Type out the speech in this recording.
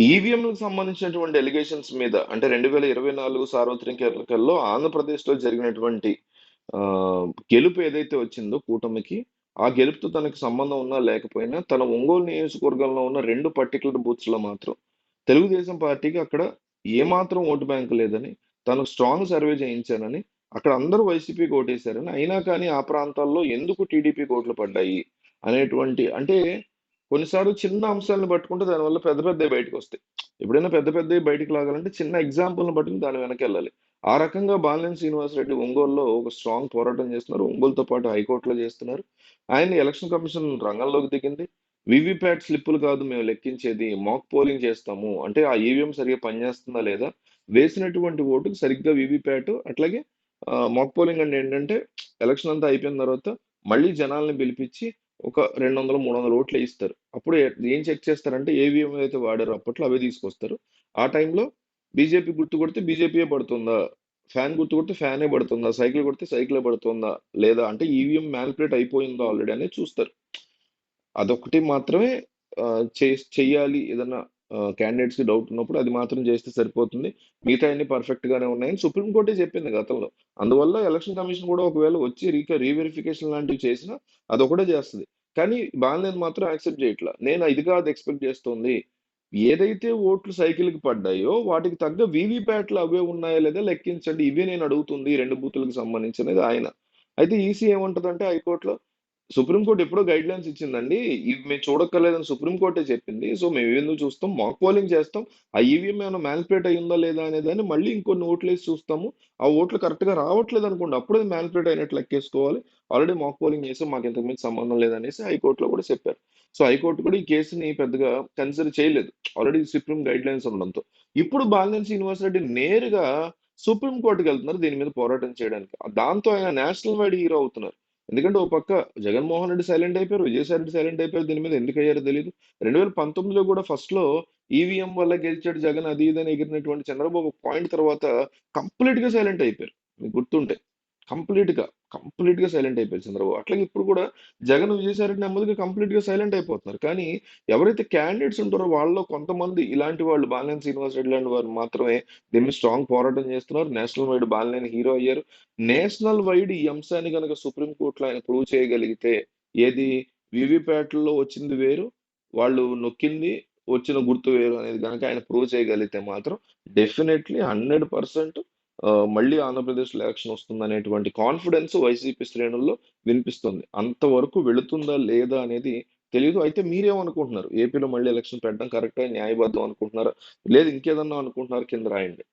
ఈవీఎంలకు సంబంధించినటువంటి ఎలిగేషన్స్ మీద అంటే 2024 సార్వత్రిక ఎన్నికల్లో ఆంధ్రప్రదేశ్‌లో జరిగినటువంటి గెలుపు ఏదైతే వచ్చిందో కూటమికి, ఆ గెలుపుతో తనకి సంబంధం ఉన్నా లేకపోయినా తన ఒంగోలు నియోజకవర్గంలో ఉన్న రెండు పర్టికులర్ బూత్స్‌లో మాత్రం తెలుగుదేశం పార్టీకి అక్కడ ఏమాత్రం ఓటు బ్యాంక్ లేదని, తను స్ట్రాంగ్ సర్వే చేయించానని, అక్కడ అందరూ వైసీపీకి ఓటేశారని, అయినా కానీ ఆ ప్రాంతాల్లో ఎందుకు టీడీపీకి ఓట్లు పడ్డాయి అనేటువంటి అంటే కొన్నిసార్లు చిన్న అంశాలను పట్టుకుంటే దానివల్ల పెద్ద పెద్దవి బయటకు వస్తాయి ఎప్పుడైనా పెద్ద పెద్దవి బయటికి లాగాలంటే చిన్న ఎగ్జాంపుల్‌ని పట్టుకుని దాని వెనక వెళ్ళాలి ఆ రకంగా బాలినేని శ్రీనివాసరెడ్డి ఒంగోలులో ఒక స్ట్రాంగ్ పోరాటం చేస్తున్నారు. ఒంగోలుతో పాటు హైకోర్టులో చేస్తున్నారు. ఆయన ఎలక్షన్ కమిషన్ రంగంలోకి దిగింది. వివిప్యాట్ స్లిప్పులు కాదు మేము లెక్కించేది. మాక్ పోలింగ్ చేస్తాము. అంటే ఆ ఈవీఎం సరిగ్గా పనిచేస్తుందా లేదా? వేసినటువంటి ఓటుకు సరిగ్గా వివిప్యాట్ అట్లాగే మాక్ పోలింగ్ అంటే ఏంటంటే ఎలక్షన్ అంతా అయిపోయిన తర్వాత మళ్ళీ జనాల్ని పిలిపించి ఒక 200, 300 ఓట్లేయిస్తారు. అప్పుడు ఏం చెక్ చేస్తారంటే ఏవిఎం ఏదైతే వాడారో అప్పట్లో అవే తీసుకొస్తారు. ఆ టైంలో బీజేపీ గుర్తు కొడితే బీజేపీయే పడుతుందా? ఫ్యాన్ గుర్తు కొడితే ఫ్యానే పడుతుందా? సైకిల్ కొడితే సైకిలే పడుతుందా? లేదా? అంటే ఈవీఎం మానిప్యులేట్ అయిపోయిందా ఆల్రెడీ అనేది చూస్తారు. అదొకటి మాత్రమే చే చెయ్యాలి ఏదన్నా క్యాండిడేట్స్‌కి డౌట్ ఉన్నప్పుడు అది మాత్రం చేస్తే సరిపోతుంది. మిగతాయన్నీ పర్ఫెక్ట్ గానే ఉన్నాయని సుప్రీంకోర్టే చెప్పింది గతంలో. అందువల్ల ఎలక్షన్ కమిషన్ కూడా ఒకవేళ వచ్చి రీక రీవెరిఫికేషన్ లాంటివి చేసినా అదొకటే చేస్తది. కానీ బాలినేని మాత్రం యాక్సెప్ట్ చేయట్లా. నేను ఇది కాదు ఎక్స్‌పెక్ట్ చేస్తుంది. ఏదైతే ఓట్లు సైకిల్‌కి పడ్డాయో వాటికి తగ్గ వీవీప్యాట్‌లు అవే ఉన్నాయా లేదా లెక్కించండి. ఇవే నేను అడుగుతుంది రెండు బూతులకు సంబంధించినది ఆయన. అయితే ఈసీ ఏమంటదంటే హైకోర్టులో సుప్రీం కోర్ట్ ఎప్పుడో గైడ్‌లైన్స్ ఇచ్చిందండి. ఇవి మేము చూడక్కర్లేదని సుప్రీం కోర్టే చెప్పింది. సో మేము మేమెందుకు చూస్తాం? మాక్ పోలింగ్ చేస్తాం. ఆ ఈవీఎం ఏమైనా మానిప్యులేట్ అయ్యిందా లేదా అనేదాన్ని మళ్ళీ ఇంకొన్ని ఓట్లు వేసి చూస్తాము. ఆ ఓట్లు కరెక్ట్‌గా రావట్లేదనుకోండి అప్పుడు అది మానిప్యులేట్ అయినట్లు లెక్కేసుకోవాలి. ఆల్రెడీ మాక్ పోలింగ్ చేసాం. మాకు ఇంతకు మించి సంబంధం లేదనేసి హైకోర్టులో కూడా చెప్పారు. సో హైకోర్టు కూడా ఈ కేసుని పెద్దగా కన్సిడర్ చేయలేదు. ఆల్రెడీ సుప్రీం గైడ్‌లైన్స్ ఉండడంతో. ఇప్పుడు బాలినేని యూనివర్సిటీ నేరుగా సుప్రీం కోర్ట్‌కెళ్తున్నారు దీని మీద పోరాటం చేయడానికి. దాంతో ఆయన నేషనల్ వైడ్ హీరో అవుతున్నారు. ఎందుకంటే ఓ పక్క జగన్మోహన్ రెడ్డి సైలెంట్ అయిపోయారు. విజయసాయి రెడ్డి సైలెంట్ అయిపోయారు. దీని మీద ఎందుకు అయ్యారో తెలియదు రెండు వేల పంతొమ్మిదిలో కూడా ఫస్ట్‌లో ఈవీఎం వల్ల గెలిచాడు జగన్ అది ఇదని అని ఎగిరినటువంటి చంద్రబాబు ఒక పాయింట్ తర్వాత కంప్లీట్‌గా సైలెంట్ అయిపోయారు. మీకు గుర్తుంటే. కంప్లీట్‌గా, కంప్లీట్‌గా సైలెంట్ అయిపోయింది చంద్రబాబు. అట్లాగే ఇప్పుడు కూడా జగన్, విజయసాయిరెడ్డి నెమ్మదిగా కంప్లీట్‌గా సైలెంట్ అయిపోతున్నారు. కానీ ఎవరైతే క్యాండిడేట్స్ ఉంటారో వాళ్ళలో కొంతమంది ఇలాంటి వాళ్ళు బాలినేని శ్రీనివాసరెడ్డి లాంటి వారు మాత్రమే దీన్ని స్ట్రాంగ్ పోరాటం చేస్తున్నారు. నేషనల్ వైడ్ బాలినేని హీరో అయ్యారు. నేషనల్ వైడ్ ఈ అంశాన్ని కనుక సుప్రీంకోర్టులో ఆయన ప్రూవ్ చేయగలిగితే ఏది వివిప్యాట్లో వచ్చింది వేరు. వాళ్ళు నొక్కింది వచ్చిన గుర్తు వేరు అనేది గనక ఆయన ప్రూవ్ చేయగలిగితే మాత్రం డెఫినెట్లీ హండ్రెడ్ పర్సెంట్ మళ్ళీ ఆంధ్రప్రదేశ్‌లో ఎలక్షన్ వస్తుందనేటువంటి కాన్ఫిడెన్స్ వైసీపీ శ్రేణుల్లో వినిపిస్తుంది. అంతవరకు వెళుతుందా లేదా అనేది తెలియదు అయితే మీరేమనుకుంటున్నారు? ఏపీలో మళ్ళీ ఎలక్షన్ పెట్టడం కరెక్టా న్యాయబద్ధం అనుకుంటున్నారా? లేదు ఇంకేదన్నా అనుకుంటున్నారు కింద రాయండి.